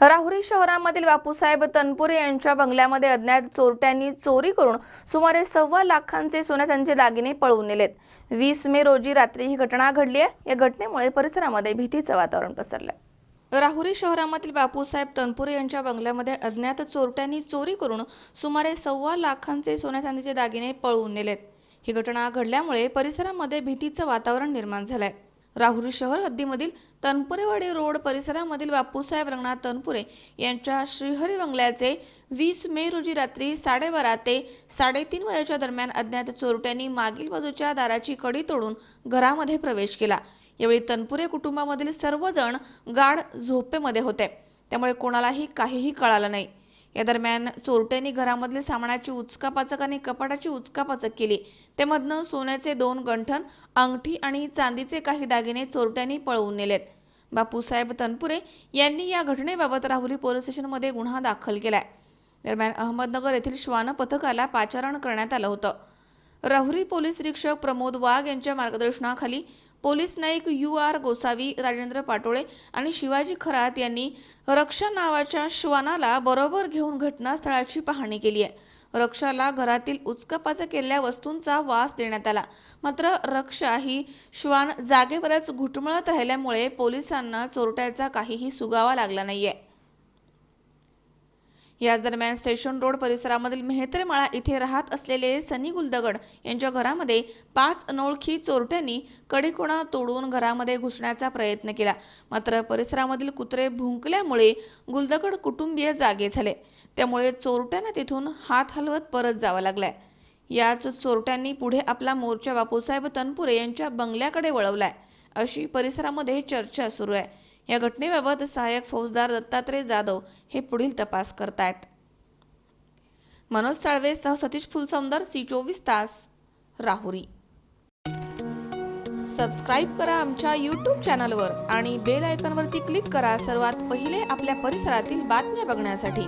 राहुरी शहरामधील बापूसाहेब तनपुरे यांच्या बंगल्यामध्ये अज्ञात चोरट्यांनी चोरी करून सुमारे सव्वा लाखांचे सोन्याचे दागिने पळवून नेलेत. वीस मे रोजी रात्री ही घटना घडली आहे. या घटनेमुळे परिसरामध्ये भीतीचं वातावरण पसरलंय. राहुरी शहरामधील बापूसाहेब तनपुरे यांच्या बंगल्यामध्ये अज्ञात चोरट्यांनी चोरी करून सुमारे सव्वा लाखांचे सोन्याचांदीचे दागिने पळवून नेलेत. ही घटना घडल्यामुळे परिसरामध्ये भीतीचं वातावरण निर्माण झालंय. राहुरी शहर हद्दीमधील तनपुरेवाडी रोड परिसरामधील बापूसाहेब रंगनाथ तनपुरे यांच्या श्रीहरी बंगल्याचे वीस मे रोजी रात्री साडेबारा ते साडेतीन वयाच्या दरम्यान अज्ञात चोरट्यांनी मागील बाजूच्या दाराची कडी तोडून घरामध्ये प्रवेश केला. यावेळी तनपुरे कुटुंबामधील सर्वजण गाढ झोपेमध्ये होते. त्यामुळे कोणालाही काहीही कळालं नाही. या दरम्यान चोरट्यांनी घरामधील सामानाची उचकापाचक आणि कपाटाची उचकापाचक केली. त्यामधनं सोन्याचे दोन गंठण अंगठी आणि चांदीचे काही दागिने चोरट्यांनी पळवून नेलेत. बापूसाहेब तनपुरे यांनी या घटनेबाबत राहुरी पोलीस स्टेशनमध्ये गुन्हा दाखल केलाय. दरम्यान अहमदनगर येथील श्वान पथकाला पाचारण करण्यात आलं होतं. राहुरी पोलीस निरीक्षक प्रमोद वाघ यांच्या मार्गदर्शनाखाली police Naik U R Gosavi Rajendra Patole आणि शिवाजी खरात यांनी रक्षा नावाच्या श्वानाला बरोबर घेऊन घटनास्थळाची पाहणी केली आहे. रक्षाला घरातील उचकापाचा केलेल्या वस्तूंचा वास देण्यात आला. मात्र रक्षा ही श्वान जागेवरच घुटमळत राहिल्यामुळे पोलिसांना चोरट्याचा काहीही सुगावा लागला नाहीये. याच दरम्यान स्टेशन रोड परिसरामधील मेहतरमाळा इथे राहत असलेले सनी गुलदगड यांच्या घरामध्ये पाच अनोळखी चोरट्यांनी कडेकोणा तोडून घरामध्ये घुसण्याचा प्रयत्न केला. मात्र परिसरामधील कुत्रे भुंकल्यामुळे गुलदगड कुटुंबीय जागे झाले. त्यामुळे चोरट्यांना तिथून हात हलवत परत जावं लागलाय. याच चोरट्यांनी पुढे आपला मोर्चा बापूसाहेब तनपुरे यांच्या बंगल्याकडे वळवलाय. अशी परिसरामध्ये चर्चा सुरू आहे. या घटनेबाबत सहाय्यक फौजदार दत्तात्रय जाधव हे पुढील तपास करतायत. मनोज साळवे सह सतीश फुलसमदार सी चोवीस तास राहुरी. सबस्क्राईब करा आमच्या यूट्यूब चॅनलवर आणि बेल आयकॉनवरती क्लिक करा सर्वात पहिले आपल्या परिसरातील बातम्या बघण्यासाठी.